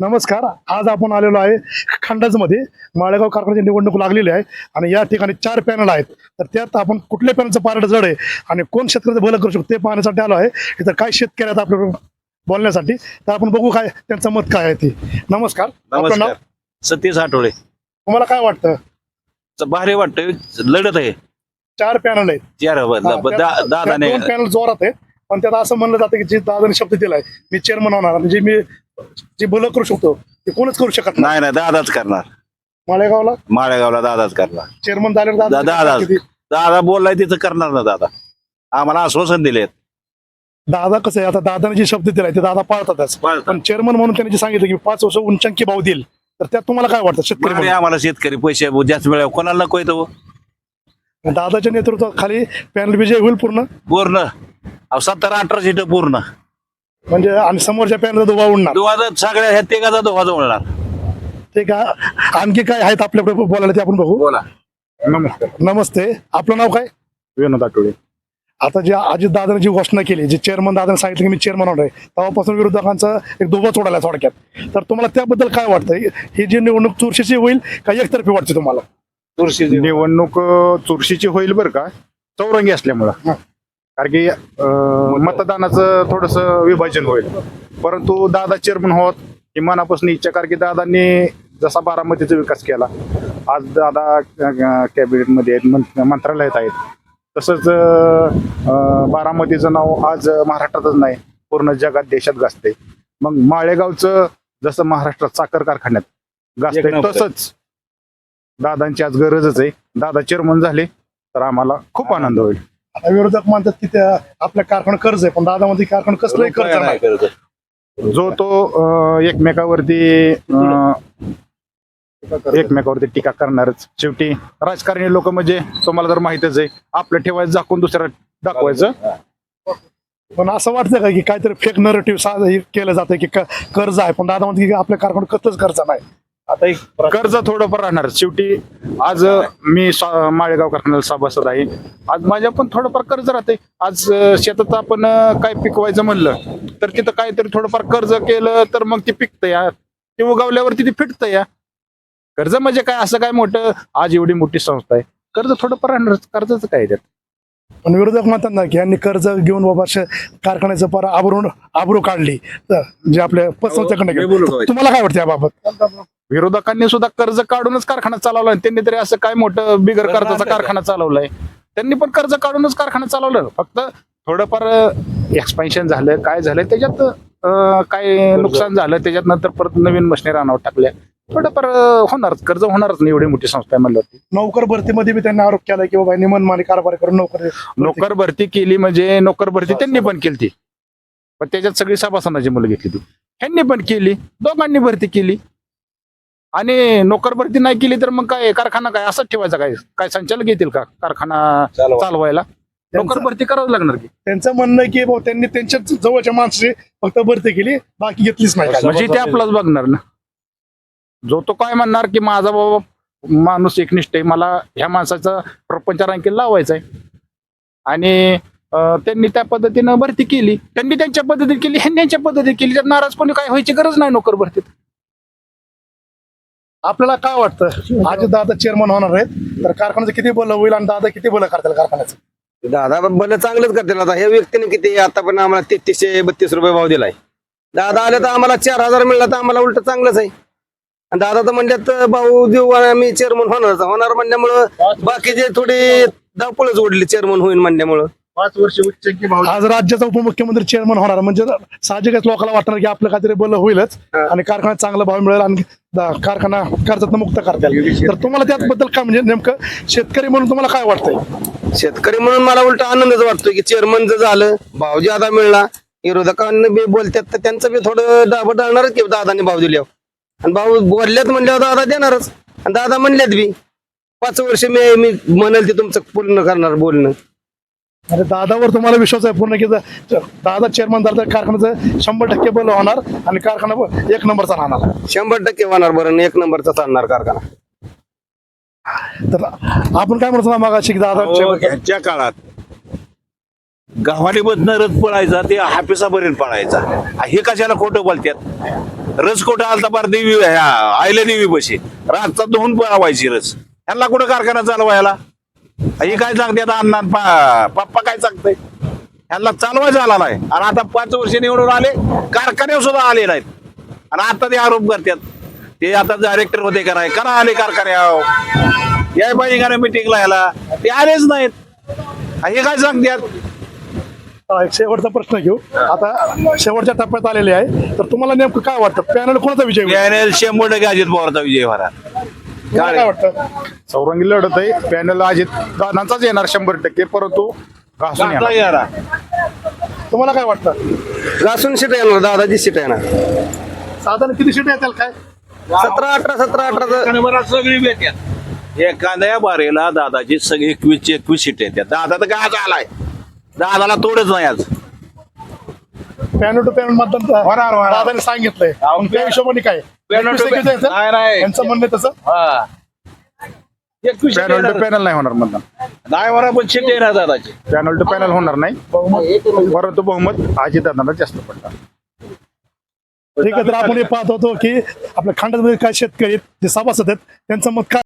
नमस्कार आज आपण आलेलो आहे खंडाजमध्ये. माळेगाव कारखान्याची निवडणूक लागलेली आहे आणि या ठिकाणी चार पॅनल आहेत. तर त्यात आपण कुठल्या पॅनलचं पारड जड आहे आणि कोण शेतकऱ्याचं भलं करू शकतो ते पाहण्यासाठी आलो आहे. इथं काय शेतकरी आहेत आपल्या बोलण्यासाठी? तर आपण बघू काय त्यांचं मत काय आहे ते. नमस्कार आपलं नाव? नमस्कार सतीश आठवडे तुम्हाला काय वाटतं? च- भारी वाटतंय. लढत आहे. चार पॅनल आहेत. चार हा, दादाने दोन पॅनल जोरात आहेत पण त्यात असं म्हणलं जातं की जे दादाने शब्द दिलाय मी चेअरमन होणार आणि जे मी जे भलं करू शकतो ते कोणच करू शकत नाही. नाही नाही दादाच करणार. माळेगावला? माळेगावला दादाच करणार. चेअरमन झाले दादा दादा. दादा बोललाय तिथं करणार ना दादा. आम्हाला आश्वासन दिलेत. दादा कसं आहे आता दादाने जे शब्द दिलाय ते दादा पाळतातच. पण चेअरमन म्हणून त्यांनी जे सांगितलं की पाच वर्ष उंचांकी भाव देईल तर त्यात तुम्हाला काय वाटतं शेतकरी आम्हाला शेतकरी पैसे जास्त मिळावे कोणाला नको येतो? दादाच्या नेतृत्वाखाली पॅनल विजय होईल पूर्ण? पूर्ण. अहो सत्तर अठरा सीट पूर्ण. म्हणजे आणि समोरच्या पॅनलचा दुवा उडणार. दोघा सगळ्या ह्या तिघाचा दोघा जवळणार ते का आणखी काय आहेत आपल्याकडे बोलायला ते आपण बघू? बोला. नमस्कार. नमस्ते. आपलं नाव काय? विनोद आठवडे आता जे अजित दादाने जी घोषणा केली जे चेअरमन दादाने सांगितलं की मी चेअरमन होणार आहे तेव्हापासून विरोधकांचा एक दुवा सोडायला थोडक्यात. तर तुम्हाला त्याबद्दल काय वाटतं ही जी निवडणूक चुरशीची होईल का एकतर्फी वाटते तुम्हाला? निवडणूक अं, चुरशीची होईल बरं का? चौरंगी असल्यामुळं. कारण की मतदानाचं थोडस विभाजन होईल. परंतु दादा चेअरमन होत ही मनापासून इच्छा कारण की दादांनी जसा बारामतीचा विकास केला आज दादा कॅबिनेटमध्ये आहेत मंत्रालयात आहेत. तसंच बारामतीचं नाव आज महाराष्ट्रातच नाही पूर्ण जगात देशात गाजते मग माळेगावचं जसं महाराष्ट्रात साखर कारखान्यात नंबर. तसंच दादांची आज गरजच आहे. दादा चेअरमन झाले तर आम्हाला खूप आनंद होईल. आता विरोधक म्हणतात की त्या आपल्या कारखाना कर्ज आहे पण दादा मध्ये कारखाना कसलंही कर्ज नाही जो तो अं, एकमेकावरती अं, एकमेकावरती टीका करणारच. शेवटी राजकारणी लोक म्हणजे तुम्हाला जर माहितच आहे आपलं ठेवायचं झाकून दुसऱ्या दाखवायचं. पण असं वाटतं का की काहीतरी फेक नरेटिव्ह केलं जातं की क- कर्ज आहे पण दादा म्हणते की आपल्या कारखाना कसलंच कर्ज नाही. आता एक कर्ज थोडंफार राहणार. शेवटी आज मी माळेगाव कारखान्याला सभासद आहे. आज माझ्या पण थोडंफार कर्ज राहते आज शेतात आपण काय पिकवायचं म्हणलं तर तिथं काहीतरी थोडंफार कर्ज केलं तर मग ते पिकतं या. ते उगवल्यावर ते फिटतं या. कर्ज म्हणजे काय? असं काय मोठं? आज एवढी मोठी संस्था आहे. कर्ज थोडंफार राहणार. कर्जाचं काय त्यात? पण विरोधक म्हणतात ना की यांनी कर्ज घेऊन बाबा कारखान्याचं पर आबरून आबरू काढली. तर जे आपल्या पसंतकडे का? तुम्हाला काय वाटतं याबाबत? विरोधकांनी सुद्धा कर्ज काढूनच कारखाना चालवलाय त्यांनी तरी असं काय मोठं बिगर कर्जाचा कारखाना चालवलाय? त्यांनी पण कर्ज काढूनच कारखाना चालवलं. फक्त थोडंफार एक्सपान्शन झालं काय झालं त्याच्यात काय नुकसान झालं त्याच्यात नंतर परत नवीन मशिनरी आणावं टाकल्या. थोडंफार अं, होणारच कर्ज होणारच नाही एवढी मोठी संस्था आहे म्हणलं नोकर भरतीमध्ये बी त्यांनी आरोप केला की बाबा यांनी मनमानी कारभार करून नोकर नोकर भरती केली म्हणजे नोकर भरती त्यांनी पण केली ती पण त्याच्यात सगळी सभासदाची मुलं घेतली ती. ह्यांनी पण केली. दोघांनी भरती केली. आणि नोकर भरती नाही केली तर मग काय कारखाना काय असंच ठेवायचा काय? काय संचालक येतील का कारखाना चालवायला. नोकर भरती करावं लागणार की? त्यांचं म्हणणं की त्यांनी त्यांच्या जवळच्या माणसाची फक्त भरती केली बाकी घेतलीच नाही. म्हणजे ते आपलाच बघणार ना. जो तो काय म्हणणार की माझा बाबा माणूस एकनिष्ठ आहे मला ह्या माणसाचा प्रपंच रांकेला लावायचा आहे. आणि त्यांनी त्या पद्धतीनं भरती केली. त्यांनी त्यांच्या पद्धतीने केली ह्यांनी त्यांच्या पद्धतीने केली. त्यात नाराज कोणी काय व्हायची गरज नाही नोकर भरतीत. आपल्याला काय वाटतं? आज दादा चेअरमन होणार आहेत तर कारखान्याचं किती बल होईल आणि दादा किती बल करतील कारखान्याचं? दादा भलं चांगलंच करतील आता. ह्या व्यक्तीने किती आतापर्यंत आम्हाला तेहतीसशे बत्तीस रुपये भाव दिलाय. दादा आले तर आम्हाला चार हजार मिळला तर आम्हाला उलट चांगलंच आहे. दादा तर म्हणल्यात भाऊ देऊ आणि आम्ही चेअरमन होणार. होणार म्हणल्यामुळं बाकीचे थोडे धावपळच ओढली चेअरमन होईल म्हणल्यामुळं. पाच वर्ष उच्च आज राज्याचा उपमुख्यमंत्री चेअरमन होणार. म्हणजे साहजिकच लोकांना वाटणार की आपलं काहीतरी बल होईलच आणि कारखान्यात चांगला भाव मिळेल आणि कारखाना कर्जात मुक्त करतील तर तुम्हाला त्याबद्दल काय म्हणजे नेमकं शेतकरी म्हणून तुम्हाला काय वाटतंय? शेतकरी म्हणून मला उलट आनंदच वाटतोय की चेअरमन जर झालं भाव ज्यादा मिळला विरोधकांना बी बोलतात तर त्यांचं बी थोडं डाब डाळणारच की दादाने भाव दिल्यावर. आणि भाऊ बोलल्यात म्हणल्यावर दादा देणारच. आणि दादा म्हणल्यात बी पाच वर्ष मी मी म्हणेल ते तुमचं पूर्ण करणार बोलणं. अरे दादावर तुम्हाला विश्वास आहे पूर्ण की दादा चेअरमन तर कारखान्याचं शंभर टक्के बल होणार आणि कारखाना एक नंबरचा राहणार. शंभर टक्के होणार बरं आणि एक नंबरचा चालणार कारखाना. तर आपण काय म्हणतो ना मागाशी की दादा अहो, ह्याच्या काळात गव्हाणीमधनं रथ पळायचा ते हापिसापर्यंत पळायचा. हे कशाला खोटं बोलतात रस कुठं आलता पार देवी ह्या आयल्या देवी बशी. रातचा धुवून पळावायची रस ह्यांना कुठं कारखाना चालवायला? हे काय सांगतात अण्णा पप्पा काय सांगतय? ह्यांना चालवायचा आला नाही. आणि आता पाच वर्ष निवडून आले कारखाने सुद्धा आले नाहीत. आणि आता ते आरोप करतात. ते आता डायरेक्टर होते का नाही? करा आले कारखान्यावर. याय पाहिजे का मिटिंगला याला ते आलेच नाहीत. हे काय सांगतात? एक शेवटचा प्रश्न घेऊ. आता शेवटच्या टप्प्यात आलेले आहे. तर तुम्हाला नेमकं काय वाटतं? पॅनल कोणाचा विजय होईल? पॅनल शंभर टक्के अजित पवारचा विजय होणार. तुम्हाला काय वाटतं? चौरंगी लढत आहे. पॅनल अजित दादांचाच येणार शंभर टक्के. परंतु घासून येणार. तुम्हाला काय वाटतं? घासून सीट येणार दादाची सीट येणार. साधारण किती सीट येतील काय? सतरा अठरा सतरा अठरा सगळी एखाद्या बारेला दादाची सगळी एकवीस एकवीस सीट येतात. दादा तर काय आलाय. दादाला तोडच नाही आज. पॅनल टू पॅनल मतदान होणार, होणार. दादाने सांगितलंय. अहो, त्या हिशोबाने काय? एकवीस आहे, सर? नाही, नाही. यांचं म्हणणं आहे तसं? हा. एकवीस पॅनल टू. पॅनल नाही होणार मतदान. नाही होणार पण सीट येणार दादाची. पॅनल टू पॅनल होणार नाही. परंतु बहुमत अजित दादांना जास्त पडणार. ठीक आहे तर आपण हे पाहत होतो की आपल्या खंडामध्ये काय शेतकरी आहेत, जे सभासद आहेत त्यांचं मत काय?